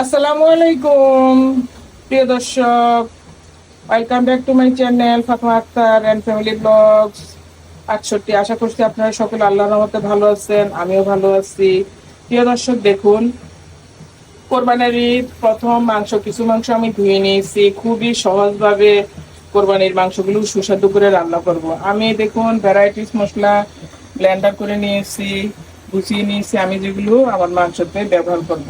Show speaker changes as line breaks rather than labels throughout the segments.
আসসালামু আলাইকুম, প্রিয় দর্শক। Welcome back to my channel Fatma Akter and family vlogs আটষট্টি আশা করছি আপনারা সকলে আল্লাহর রহমতে ভালো আছেন, আমিও ভালো আছি। প্রিয় দর্শক, দেখুন, কোরবানির ঈদ, প্রথম মাংস, কিছু মাংস আমি ধুয়ে নিয়েছি। খুবই সহজভাবে কোরবানির মাংসগুলো সুস্বাদু করে রান্না করব। আমি দেখুন ভ্যারাইটিস মশলা ব্লেন্ডার করে নিয়েছি, গুছিয়ে নিয়েছি। আমি যেগুলো আমার মাংসতে ব্যবহার করব।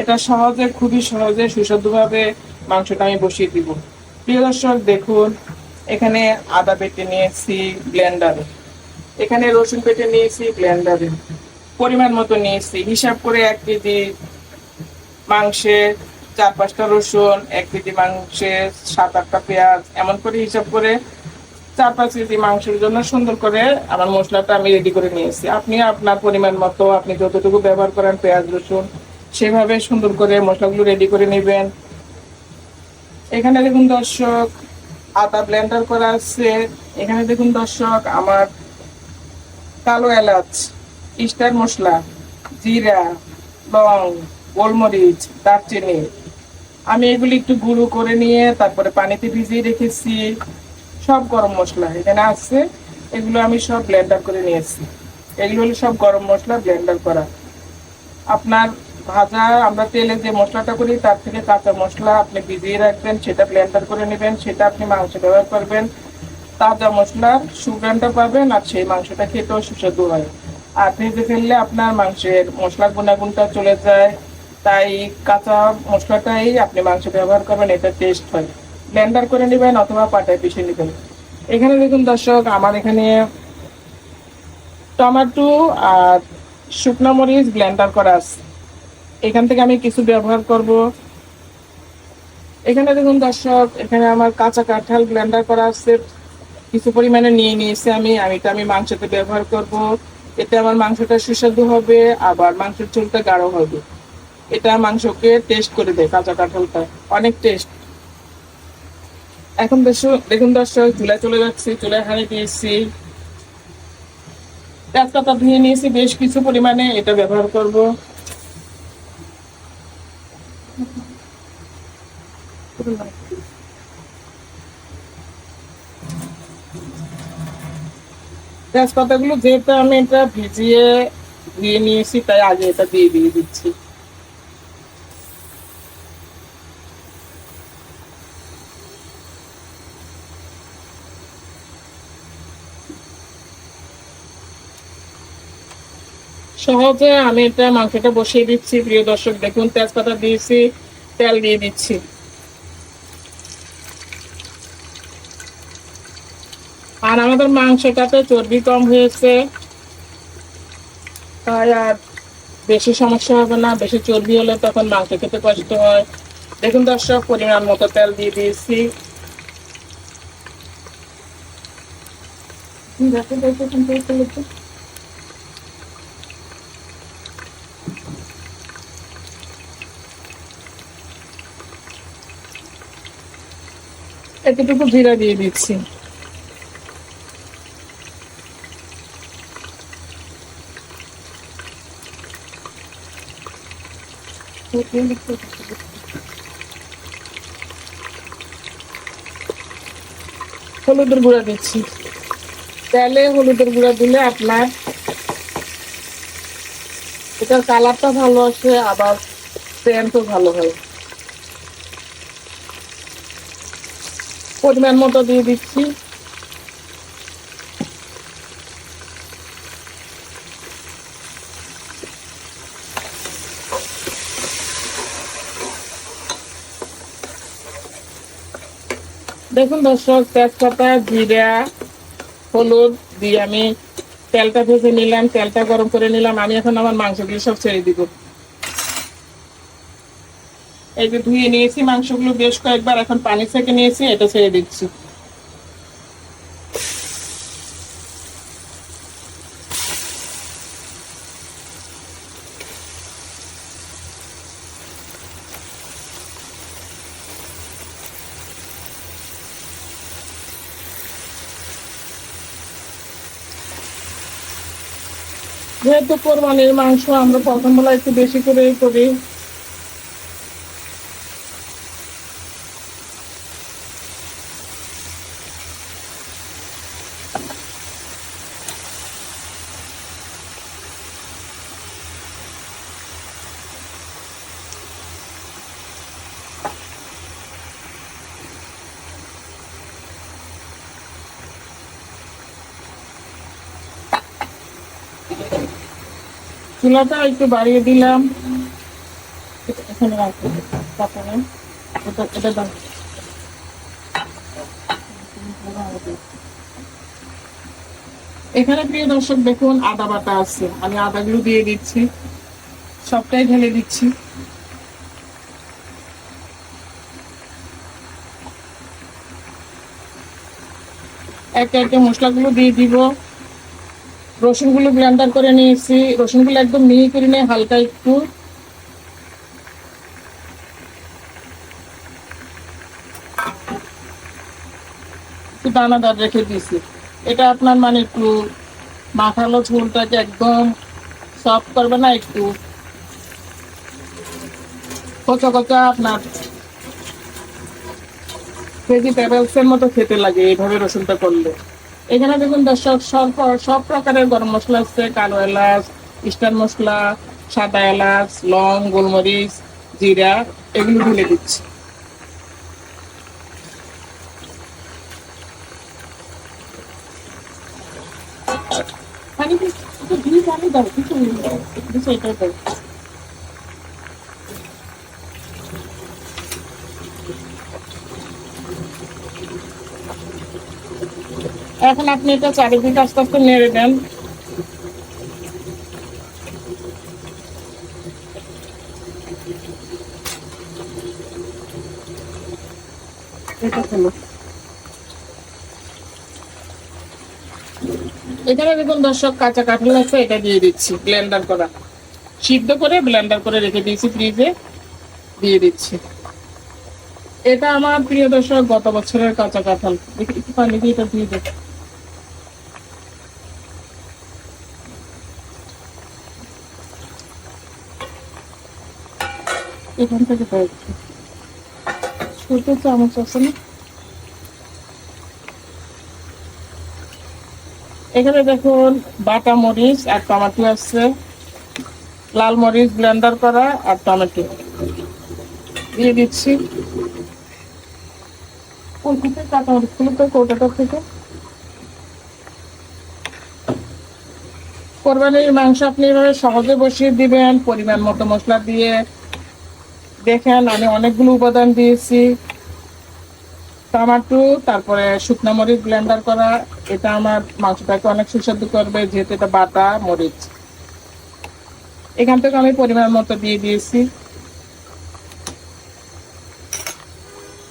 এটা সহজে, খুবই সহজে, সুস্বাদুভাবে মাংসটা আমি বসিয়ে দিব। প্রিয় দর্শক, দেখুন, এখানে আদা পেটে নিয়েছি ব্লেন্ডারে এখানে রসুন পেটে নিয়েছি ব্লেন্ডারে পরিমাণ মতো নিয়েছি। হিসাব করে এক কেজি মাংসে চার পাঁচটা রসুন, এক কেজি মাংসে সাত আটটা পেঁয়াজ, এমন করে হিসাব করে চার পাঁচ কেজি মাংসের জন্য সুন্দর করে আমার মশলাটা আমি রেডি করে নিয়েছি। আপনি আপনার পরিমাণ মতো, আপনি যতটুকু ব্যবহার করেন, পেঁয়াজ, রসুন সেভাবে সুন্দর করে মশলাগুলো রেডি করে নেবেন। এখানে দেখুন দর্শক, আদা ব্লেন্ডার করা আছে। এখানে দেখুন দর্শক, আমার কালো এলাচ স্টার মশলা, জিরা, লং, গোলমরিচ, দারচিনি। আমি এগুলি একটু গুঁড়ো করে নিয়ে তারপরে পানিতে ভিজিয়ে রেখেছি। সব গরম মশলা এখানে আছে। এগুলো আমি সব ব্লেন্ডার করে নিয়েছি। এগুলো হলো সব গরম মশলা ব্লেন্ডার করা। আপনার ভাজা, আমরা তেলে যে মশলাটা করি, তার থেকে কাঁচা মশলা আপনি ভিজিয়ে রাখবেন, সেটা ব্লেন্ডার করে নেবেন, সেটা আপনি মাংস ব্যবহার করবেন। তাজা মশলার সুগন্ধটা পাবেন আর সেই মাংসটা খেতেও সুস্বাদু হয়। আর ভেজে ফেললে আপনার মাংসের মশলার গুণাগুণটা চলে যায়। তাই কাঁচা মশলাটাই আপনি মাংস ব্যবহার করবেন, এটা টেস্ট হয়। ব্লেন্ডার করে নেবেন অথবা পাটায় পিষে নেবেন। এখানে দেখুন দর্শক, আমার এখানে টমেটো আর শুকনো মরিচ ব্লেন্ডার করা আছে। এখান থেকে আমি কিছু ব্যবহার করব। এখানে দেখুন দর্শক, এখানে আমার কাঁচা কাঁঠাল ব্লেন্ডার করা আছে। কিছু পরিমাণে নিয়ে নিয়েছি আমি আমি এটা আমি মাংসতে ব্যবহার করব। এতে আমার মাংসটা সুস্বাদু হবে, আবার মাংসের ঝোলটা গাঢ় হবে। এটা মাংসকে টেস্ট করে দেয় কাঁচা কাঁঠালটা, অনেক টেস্ট এখন দেখুন দর্শক, চুলায় চলে যাচ্ছি, চুলায় হাঁড়ি দিয়েছি। তেজপাতা ধুয়ে নিয়েছি, বেশ কিছু পরিমাণে এটা ব্যবহার করব। তেজপাতাগুলো যেহেতু আমি এটা ভিজিয়ে দিয়ে নিয়েছি, তাই আগে এটা দিয়ে দিয়ে দিচ্ছি। সহজে আমি এটা মাংসটা বসিয়ে দিচ্ছি, প্রিয় দর্শক, দেখুন, তেজপাতা দিয়েছি, তেল দিয়ে দিচ্ছি। আর আমাদের মাংসটাতে চর্বি কম হয়েছে। তাই আর বেশি সমস্যা হবে না, বেশি চর্বি হলে তখন মাংস খেতে কষ্ট হয়। দেখুন দর্শক, পরিমাণ মতো তেল দিয়ে দিয়েছি। এতটুকু জিরা দিয়ে দিচ্ছি। হলুদের গুঁড়া দিচ্ছি। তেলে হলুদের গুঁড়া দিলে আপনার এটার কালারটা ভালো আসে, আবার সেন্টও ভালো হয়। পরিমাণ মতো দিয়ে দিচ্ছি। দেখুন দর্শক, তেজপাতা, জিরা, হলুদ দিয়ে আমি তেলটা ভেজে নিলাম, তেলটা গরম করে নিলাম। আমি এখন আমার মাংসগুলো সব ছেড়ে দিব। এই যে ধুয়ে নিয়েছি, মাংসগুলো বেশ কয়েকবার এখন পানি থেকে নিয়েছি, এটা ছেড়ে দিচ্ছি। যেহেতু কোরবানির মাংস আমরা প্রথম বেলা একটু বেশি করেই করি চুলাটা একটু বাড়িয়ে দিলাম। এখানে তারপরে এটা দাও। এখানে প্রিয় দর্শক, দেখুন আদা বাটা আছে। আমি আদাগুলো দিয়ে দিচ্ছি। সবটাই ঢেলে দিচ্ছি। একে একে মশলাগুলো দিয়ে দিব। রসুনগুলো ব্লেন্ডার করে নিয়েছি। রসুনগুলো একদম মিহি করে নিয়ে হালকা একটু দানাদার রেখে দিয়েছি। এটা আপনার মানে একটু মাখালো ঝোলটাকে একদম সফট করবে না একটু। কচা কচা আপনার ভেজিটেবলস এর মতো খেতে লাগে, এইভাবে রসুনটা করলে। এখানে দেখুন দর্শক সব সব প্রকারের গরম মশলা আছে। কালো এলাচ স্টার মশলা, সাদা এলাচ, লং, গোলমরিচ, জিরা, এগুলো ঢেলে দিচ্ছি। পানি দিয়ে দাও, কিছু কিছু এটাই দাও। এখন আপনি এটা চারিদিকে আস্তে আস্তে নেড়ে দেন। এখানে দেখুন দর্শক, কাঁচা কাঁঠাল আছে, এটা দিয়ে দিচ্ছি ব্লেন্ডার করা। সিদ্ধ করে ব্লেন্ডার করে রেখে দিয়েছি ফ্রিজে দিয়ে দিচ্ছি। এটা আমার প্রিয় দর্শক, গত বছরের কাঁচা কাঁঠাল। একটু পানি দিয়ে এটা দিয়ে দেবো এখান থেকে কয়েকটা ছোট চামচ আছে না। এখানে দেখুন, বাটা মরিচ আর টমেটো আছে। লাল মরিচ ব্লেন্ডার করা আর টমেটো। দিয়ে দিচ্ছি। কোন থেকে কাঁচা মরিচগুলো তো কৌটাটা থেকে। কোরবানির মাংস আপনি এভাবে সহজে বসিয়ে দিবেন, পরিমাণ মতো মশলা দিয়ে। দেখেন আমি অনেকগুলো উপাদান দিয়েছি। টমাটো তারপরে শুকনো মরিচ ব্লেন্ডার করা, এটা আমার মাংসটাকে অনেক সুস্বাদু করবে, যেহেতু এটা বাটা মরিচ। এখান থেকে আমি পরিমাণ মতো দিয়ে দিয়েছি।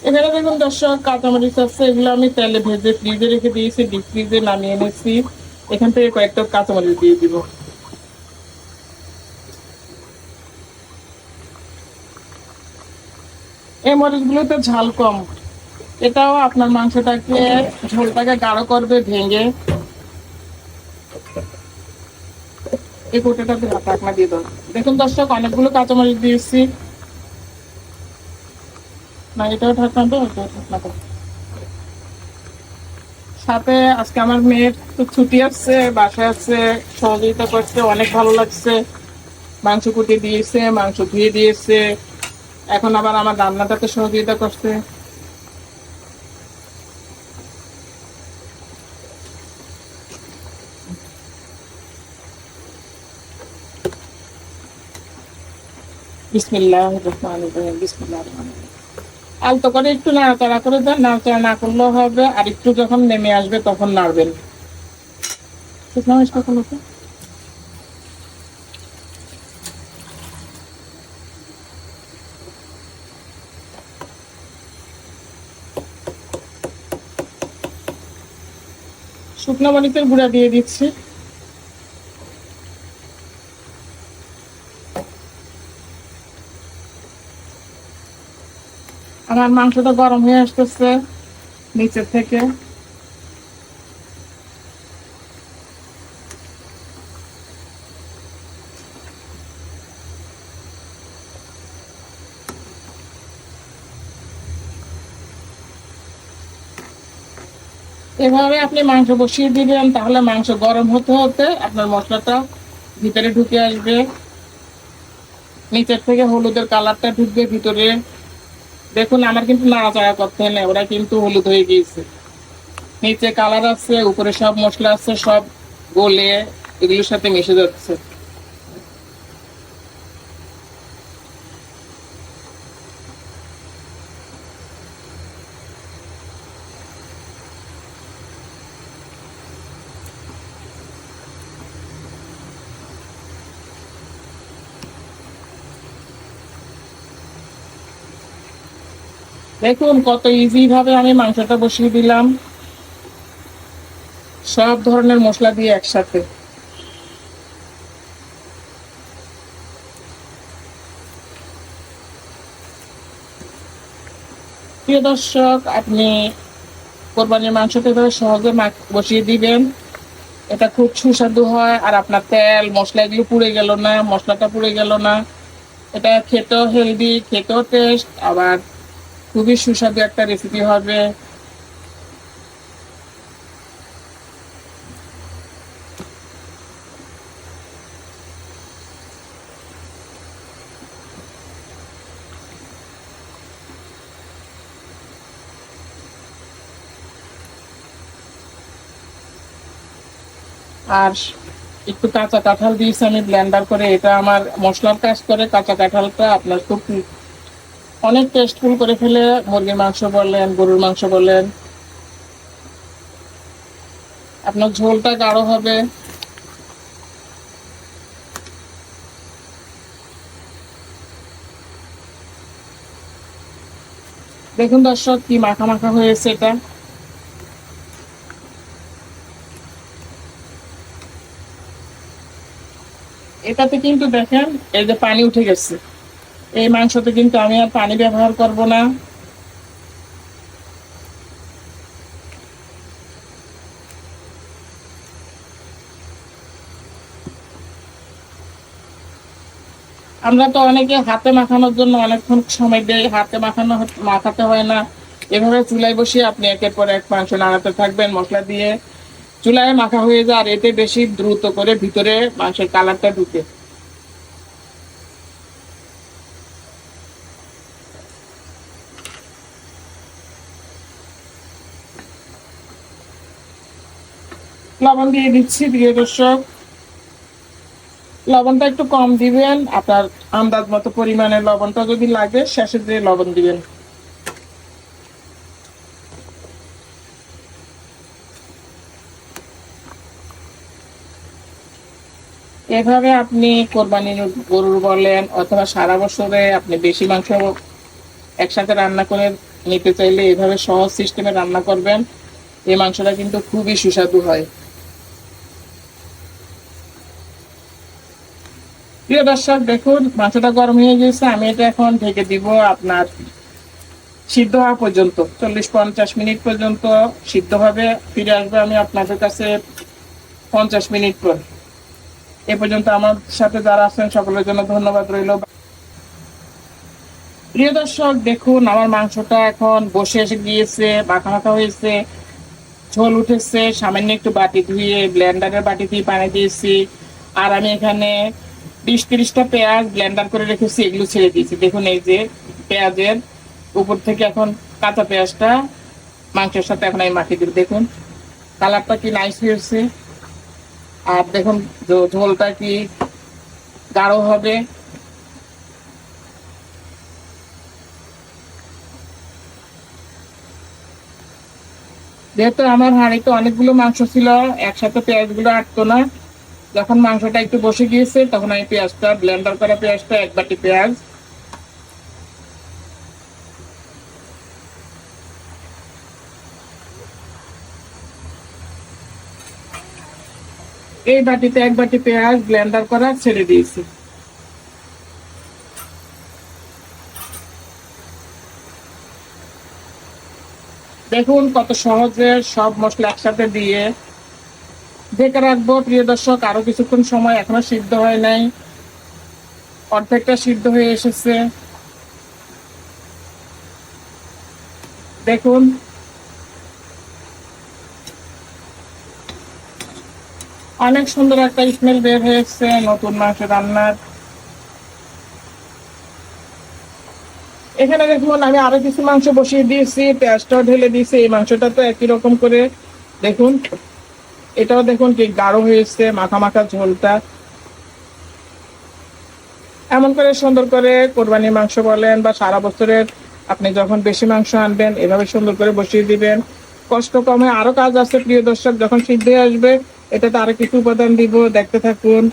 এখানে দেখুন দর্শক, কাঁচামরিচ আছে, এগুলো আমি তেলে ভেজে ফ্রিজে রেখে দিয়েছি ডিপ ফ্রিজে নামিয়ে এনেছি। এখান থেকে কয়েকটা কাঁচামরিচ দিয়ে দিব। এই মরিচগুলোতে ঝাল কম। এটাও আপনার মাংসটাকে ঝোলটাকে গাঢ় করবে, ভেঙে। এই কোটাটা ঢাকনা দিয়ে দাও দেখুন দর্শক, অনেকগুলো কাঁচামরিচ দিয়েছি। না, এটাও ঢাকনা দাও এটাও ঢাকনা দাও সাথে আজকে আমার মেয়ের তো ছুটি আসছে বাসায় আছে, সহযোগিতা করছে, অনেক ভালো লাগছে। মাংস কুটি দিয়েছে, মাংস ধুয়ে দিয়েছে। এখন আবার আমার রান্নাটাতে সহযোগিতা করছে। বিসমিল্লাহ রহমান আলতো করে একটু নাড়াচাড়া করে দেন, নাড়াচাড়া না করলেও হবে। আর একটু যখন নেমে আসবে তখন নাড়বেন। শুকনো শুকনো গুঁড়া দিয়ে দিচ্ছি। আমার মাংসটা গরম হয়ে আসতেছে নিচের থেকে। এভাবে আপনি মাংস বসিয়ে দিবেন, তাহলে মাংস গরম হতে হতে আপনার মশলাটা ভিতরে ঢুকে আসবে। নিচের থেকে হলুদের কালারটা ঢুকবে ভিতরে। দেখুন, আমার কিন্তু নাড়াচাড়া করতে না ওরা কিন্তু হলুদ হয়ে গিয়েছে। নিচে কালার আছে, উপরে সব মশলা আছে, সব গলে এগুলোর সাথে মিশে যাচ্ছে। দেখুন কত ইজি ভাবে আমি মাংসটা বসিয়ে দিলাম। সব ধরনের মশলা দিয়ে একসাথে। প্রিয় দর্শক, আপনি কোরবানির মাংসটা এভাবে সহজে বসিয়ে দিবেন। এটা খুব সুস্বাদু হয় আর আপনার তেল, মশলা এগুলো পুড়ে গেল না, মশলাটা পুড়ে গেল না। এটা খেতেও হেলদি খেতেও টেস্ট আবার খুবই সুস্বাদু একটা রেসিপি হবে। আর একটু কাঁচা কাঁঠাল দিয়েছি আমি ব্লেন্ডার করে। এটা আমার মশলার কাজ করে কাঁচা কাঁঠালটা আপনার খুব অনেক টেস্টফুল করে ফেলে মুরগির মাংস বলেন গরুর মাংস বলেন আপনার ঝোলটা গাঢ় হবে। দেখুন দর্শক, কি মাখা মাখা হয়েছে এটা। এটাতে কিন্তু দেখেন, এই যে পানি উঠে গেছে। এই মাংসতে কিন্তু আমি আর পানি ব্যবহার করব না। আমরা তো অনেকে হাতে মাখানোর জন্য অনেকক্ষণ সময় দেই, হাতে মাখানো মাখাতে হয় না। এভাবে চুলায় বসিয়ে আপনি একের পর এক মাংস নাড়াতে থাকবেন, মশলা দিয়ে। চুলায় মাখা হয়ে যায় আর এতে বেশি দ্রুত করে ভিতরে মাংসের কালারটা ঢুকে। লবণ দিয়ে দিচ্ছি, প্রিয় দর্শক। লবণটা একটু কম দিবেন, আপনার আন্দাজ মতো পরিমাণে লবণটা যদি লাগে, শেষে দিয়ে লবণ দিবেন। এভাবে আপনি কোরবানির গরুর বলেন, অথবা সারা বছরে আপনি বেশি মাংস একসাথে রান্না করে নিতে চাইলে এভাবে সহজ সিস্টেমে রান্না করবেন। এই মাংসটা কিন্তু খুবই সুস্বাদু হয়। প্রিয় দর্শক, দেখুন মাংসটা গরম হয়ে গেছে আমি এটা এখন ঢেকে দিব আপনার সিদ্ধ হওয়া পর্যন্ত। চল্লিশ পঞ্চাশ মিনিট পর্যন্ত সিদ্ধ হবে। ফিরে আসবে আমি আপনাদের কাছে পঞ্চাশ মিনিট পর। এ পর্যন্ত আমার সাথে যারা আছেন, সকলের জন্য ধন্যবাদ রইল। প্রিয় দর্শক, দেখুন, আমার মাংসটা এখন বসে এসে গিয়েছে মাখা মাখা হয়েছে, ঝোল উঠেছে। সামান্য একটু বাটি ধুয়ে ব্লেন্ডারের বাটি দিয়ে পানি দিয়েছি। আর আমি এখানে বিশ তিরিশটা পেঁয়াজ ব্লেন্ডার করে রেখেছি, এগুলো ছেড়ে দিয়েছি। দেখুন এই যে পেঁয়াজের উপর থেকে এখন কাঁচা পেঁয়াজটা মাংসের সাথে এখন আমি মাখিয়ে দিব। দেখুন, কালারটা কি নাইস হয়েছে। আর দেখুন ঝোলটা কি গাঢ় হবে। যেহেতু আমার হাঁড়িতে অনেকগুলো মাংস ছিল, একসাথে পেঁয়াজগুলো আটতো না যখন মাংসটা একটু বসে গিয়েছে, তখন আমি পেঁয়াজটা ব্লেন্ডার করা পেঁয়াজটা, এক বাটি পেঁয়াজ। এই বাটিতে এক বাটি পেঁয়াজ ব্লেন্ডার করা ছেড়ে দিয়েছি। দেখুন কত সহজে সব মশলা একসাথে দিয়ে ঢেকে রাখব, প্রিয় দর্শক। আরও কিছুক্ষণ সময় এখনও সিদ্ধ হয় নাই। অর্ধেকটা সিদ্ধ হয়ে এসেছে। দেখুন। অনেক সুন্দর একটা স্মেল বের হয়েছে, নতুন মাংস রান্নার। এখানে দেখুন, আমি আরও কিছু মাংস বসিয়ে দিয়েছি, পেঁয়াজটাও ঢেলে দিয়েছি। এই মাংসটা তো একই রকম করে, দেখুন। এটাও দেখুন কি গাঢ় হয়েছে মাখা মাখা ঝোলটা। এমন করে সুন্দর করে কোরবানির মাংস বলেন বা সারা বছরের আপনি যখন বেশি মাংস আনবেন, এভাবে সুন্দর করে বসিয়ে দিবেন। কষ্ট কমে আরও কাজ আছে, প্রিয় দর্শক, যখন সিদ্ধ আসবে, এটাতে আরও কিছু উপাদান দিব, দেখতে থাকুন।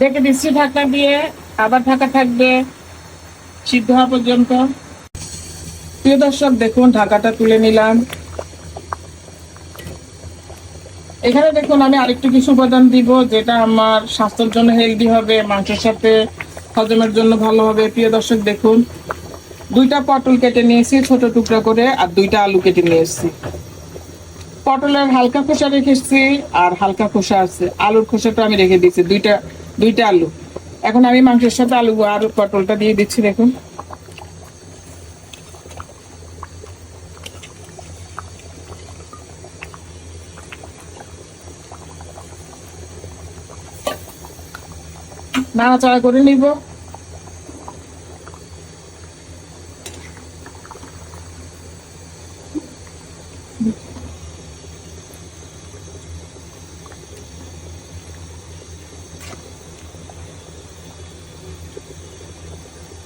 দেখে দিচ্ছি ঢাকনা দিয়ে আবার ঢাকা থাকবে, সিদ্ধ হওয়া পর্যন্ত। প্রিয় দর্শক, দেখুন ঢাকাটা তুলে নিলাম। এখানে দেখুন, আমি আরেকটু কিছু উপাদান দিব, যেটা আমার স্বাস্থ্যের জন্য হেলদি হবে, মাংসের সাথে হজমের জন্য ভালো হবে। প্রিয় দর্শক, দেখুন, দুইটা পটল কেটে নিয়েছি, ছোট টুকরা করে, আর দুইটা আলু কেটে নিয়েছি পটলের হালকা খোসা রেখেছি আর হালকা খোসা আছে। আলুর খোসাটা আমি রেখে দিয়েছি, দুইটা দুইটা আলু। এখন আমি মাংসের সাথে আলু আর পটলটা দিয়ে দিচ্ছি, দেখুন। নাড়াচাড়া করে নিব।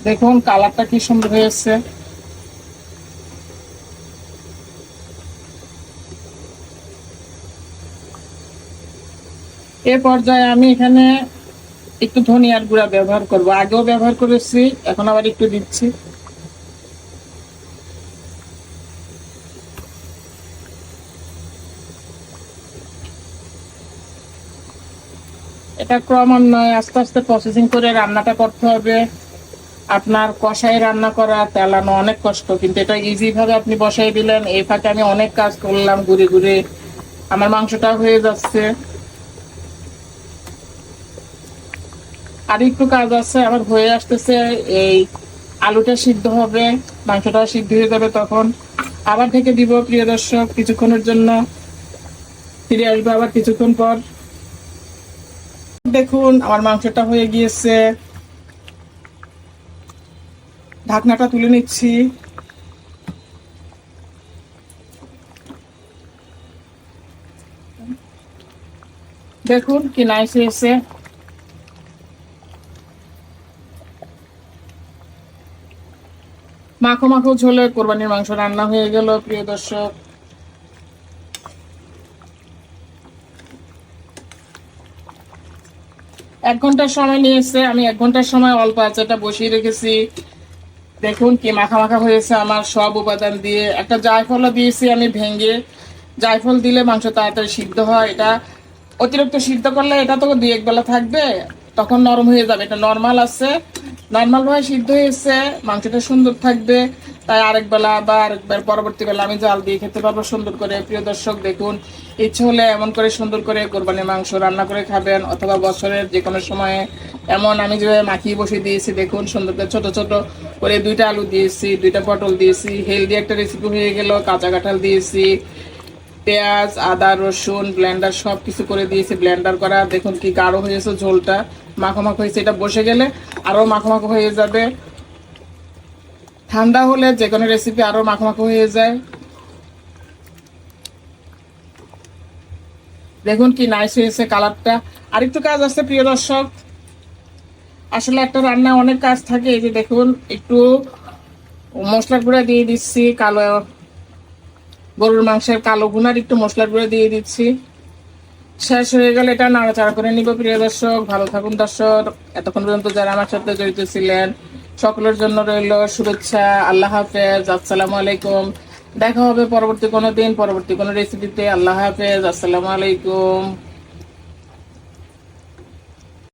দেখুন কালারটা কি সুন্দর হয়েছে। এ পর্যায়ে আমি এখানে একটু ধনিয়ার গুঁড়া ব্যবহার করব। আগেও ব্যবহার করেছি, এখন আবার একটু দিচ্ছি। এটা ক্রমান্বয়ে আস্তে আস্তে প্রসেসিং করে রান্নাটা করতে হবে। আপনার কষাই রান্না করা তেলানো অনেক কষ্ট, কিন্তু এটা ইজি ভাবে আপনি বসাই দিলেন। এই ফাঁকে আমি অনেক কাজ করলাম, ঘুরে ঘুরে। আমার মাংসটা হয়ে যাচ্ছে। আর একটু কাজ আছে, আমার হয়ে আসতেছে, এই আলুটা সিদ্ধ হবে, মাংসটা সিদ্ধ হয়ে যাবে তখন। আবার থেকে দিব, প্রিয় দর্শক, কিছুক্ষণের জন্য ফিরে আসব আবার কিছুক্ষণ পর। দেখুন, আমার মাংসটা হয়ে গিয়েছে। ঢাকনাটা তুলে নিচ্ছি। দেখুন কি নাইস হয়েছে। মাখো মাখো ঝোলে কোরবানির মাংস রান্না হয়ে গেল, প্রিয় দর্শক। এক ঘণ্টার সময় নিয়েছে, আমি এক ঘণ্টার সময় অল্প আচারটা বসিয়ে রেখেছি। দেখুন কি মাখা মাখা হয়েছে আমার সব উপাদান দিয়ে। একটা জায়ফলও দিয়েছি আমি ভেঙে। জায়ফল দিলে মাংস তাড়াতাড়ি সিদ্ধ হয়। এটা অতিরিক্ত সিদ্ধ করলে এটা তো দুই এক বেলা থাকবে। তখন নরম হয়ে যাবে। এটা নর্মাল আছে। নর্মাল ভাবে সিদ্ধ হয়েছে। মাংসটা সুন্দর থাকবে। তাই আরেক বেলা বা আরেকবার পরবর্তী বেলা আমি জাল দিয়ে খেতে পারব সুন্দর করে। প্রিয় দর্শক, দেখুন, ইচ্ছে হলে এমন করে সুন্দর করে কোরবানির মাংস রান্না করে খাবেন অথবা বছরের যে কোনো সময়ে। এমন আমি যেভাবে মাখিয়ে বসিয়ে দিয়েছি, দেখুন, সুন্দর করে ছোট ছোট করে দুইটা আলু দিয়েছি, দুইটা পটল দিয়েছি, হেলদি একটা রেসিপি হয়ে গেল, কাঁচা কাঁঠাল দিয়েছি পেঁয়াজ, আদা, রসুন ব্লেন্ডার সব কিছু করে দিয়েছি ব্লেন্ডার করা। দেখুন কি গাঢ় হয়েছে ঝোলটা। মাখো মাখো হয়েছে, এটা বসে গেলে আরও মাখো মাখো হয়ে যাবে। ঠান্ডা হলে যে কোনো রেসিপি আরও মাখো মাখো হয়ে যায়। দেখুন কি নাইস হয়েছে কালারটা আরেকটু কাজ আছে, প্রিয় দর্শক। আসলে একটা রান্না অনেক কাজ থাকে, এই যে দেখুন, একটু মশলা গুঁড়া দিয়ে দিচ্ছি, কালো গরুর মাংসের কালো গুনার একটু মশলার গুঁড়ো দিয়ে দিচ্ছি। শেষ হয়ে গেলে এটা নাড়াচাড়া করে নিব, প্রিয় দর্শক। ভালো থাকুন দর্শক। এতক্ষণ পর্যন্ত যারা আমার সাথে জড়িত ছিলেন, সকলের জন্য রইল শুভেচ্ছা। আল্লাহ হাফেজ। আসসালামু আলাইকুম। দেখা হবে পরবর্তী কোনো দিন, পরবর্তী কোনো রেসিপিতে আল্লাহ হাফেজ। আসসালামু আলাইকুম।